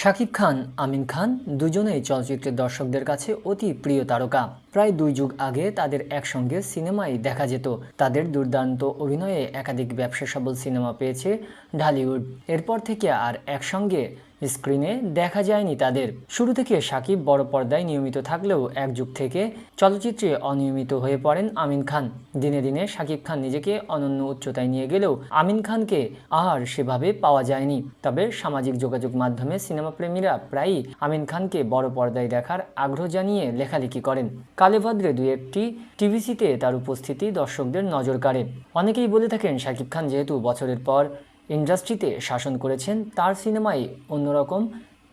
শাকিব খান, আমিন খান দুজনেই চলচ্চিত্রের দর্শকদের কাছে অতি প্রিয় তারকা। প্রায় দুই যুগ আগে তাদের একসঙ্গে সিনেমায় দেখা যেত। তাদের দুর্দান্ত অভিনয়ে একাধিক ব্যবসা সফল সিনেমা পেয়েছে ঢালিউড। এরপর থেকে আর একসঙ্গে স্ক্রিনে দেখা যায়নি তাদের। শুরু থেকে সাকিব বড় পর্দায় নিয়মিত থাকলেও এক যুগ থেকে চলচ্চিত্রে অনিয়মিত হয়ে পড়েন আমিন খান। দিনে দিনে সাকিব খান নিজেকে অনন্য উচ্চতায় নিয়ে গেলেও আমিন খানকে আর সেভাবে পাওয়া যায়নি। তবে সামাজিক যোগাযোগ মাধ্যমে সিনেমা প্রেমীরা প্রায়ই আমিন খানকে বড় পর্দায় দেখার আগ্রহ জানিয়ে লেখালেখি করেন। কালেভদ্রে দু একটি টিভিসিতে তার উপস্থিতি দর্শকদের নজর কাড়ে। অনেকেই বলে থাকেন শাকিব খান যেহেতু বছরের পর ইন্ডাস্ট্রিতে শাসন করেছেন তার সিনেমায় অন্যরকম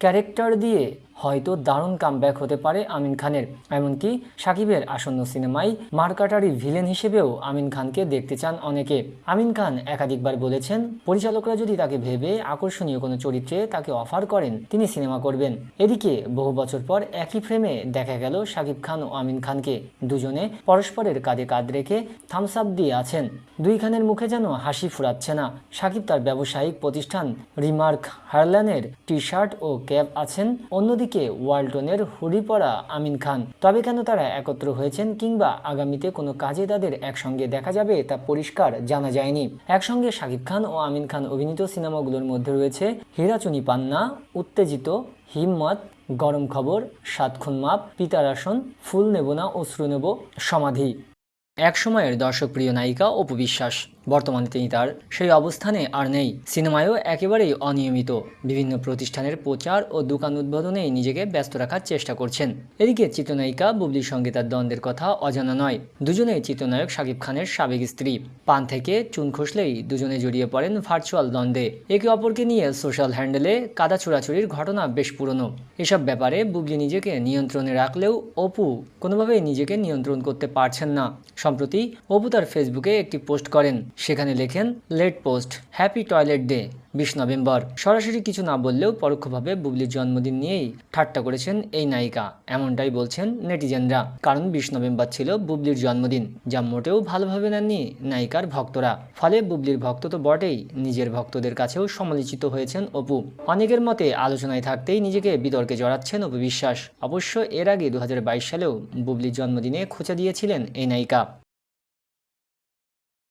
ক্যারেক্টার দিয়ে হয়তো দারুণ কামব্যাক হতে পারে আমিন খানের। এমনকি সাকিবের আসন্ন সিনেমায় মার্কাটারি ভিলেন হিসেবেও আমিন খানকে দেখতে চান অনেকে। আমিন খান একাধিকবার বলেছেন, পরিচালকরা যদি তাকে ভেবে আকর্ষণীয় কোনো চরিত্রে তাকে অফার করেন, তিনি সিনেমা করবেন। এদিকে বহু বছর পর একই ফ্রেমে দেখা গেল সাকিব খান ও আমিন খানকে। দুজনে পরস্পরের কাঁধে কাঁধ রেখে থামস আপ দিয়ে আছেন। দুই খানের মুখে যেন হাসি ফুরাচ্ছে না। সাকিব তার ব্যবসায়িক প্রতিষ্ঠান রিমার্ক হারল্যানের টি শার্ট ও ক্যাপ আছেন। অন্যদিকে ওয়ালটনের হুডি পরা আমিন খান। তবে কেন তারা একত্র হয়েছেন কিংবা আগামীতে কোনো কাজে তাদের একসঙ্গে দেখা যাবে তা পরিষ্কার জানা যায়নি। একসঙ্গে শাকিব খান ও আমিন খান অভিনীত সিনেমাগুলোর মধ্যে রয়েছে হীরাচুনি পান্না, উত্তেজিত, হিম্মত, গরম খবর সাতক্ষণ মাপ, পিতার আসন, ফুল নেব না, অশ্রু নেব, সমাধি। এক সময়ের দর্শকপ্রিয় নায়িকা অপু বিশ্বাস। বর্তমানে তিনি তার সেই অবস্থানে আর নেই। সিনেমায়ও একেবারেই অনিয়মিত। বিভিন্ন প্রতিষ্ঠানের প্রচার ও দোকান উদ্বোধনে নিজেকে ব্যস্ত রাখার চেষ্টা করছেন। এদিকে চিত্রনায়িকা বুবলির সঙ্গে তার দ্বন্দ্বের কথা অজানা নয়। দুজনেই চিত্রনায়ক শাকিব খানের সাবেক স্ত্রী। পান থেকে চুন খসলেই দুজনে জড়িয়ে পড়েন ভার্চুয়াল দ্বন্দ্বে। একে অপরকে নিয়ে সোশ্যাল হ্যান্ডেলে কাদা ছোড়াছুড়ির ঘটনা বেশ পুরনো। এসব ব্যাপারে বুবলি নিজেকে নিয়ন্ত্রণে রাখলেও অপু কোনোভাবেই নিজেকে নিয়ন্ত্রণ করতে পারছেন না। সম্প্রতি অপু তার ফেসবুকে একটি পোস্ট করেন। সেখানে লেখেন, late post, happy toilet day, বিশ নভেম্বর। সরাসরি কিছু না বললেও পরোক্ষভাবে বুবলির জন্মদিন নিয়েই ঠাট্টা করেছেন এই নায়িকা। এমনটাই বলছেন নেটিজেনরা। কারণ বিশ নভেম্বর ছিল বুবলির জন্মদিন, যা মোটেও ভালোভাবে নেননি নায়িকার ভক্তরা। ফলে বুবলির ভক্ত তো বটেই, নিজের ভক্তদের কাছেও সমালোচিত হয়েছেন অপু। অনেকের মতে আলোচনায় থাকতেই নিজেকে বিতর্কে জড়াচ্ছেন অপু বিশ্বাস। অবশ্য এর আগে দু হাজার বাইশ সালেও বুবলির জন্মদিনে খোঁচা দিয়েছিলেন এই নায়িকা।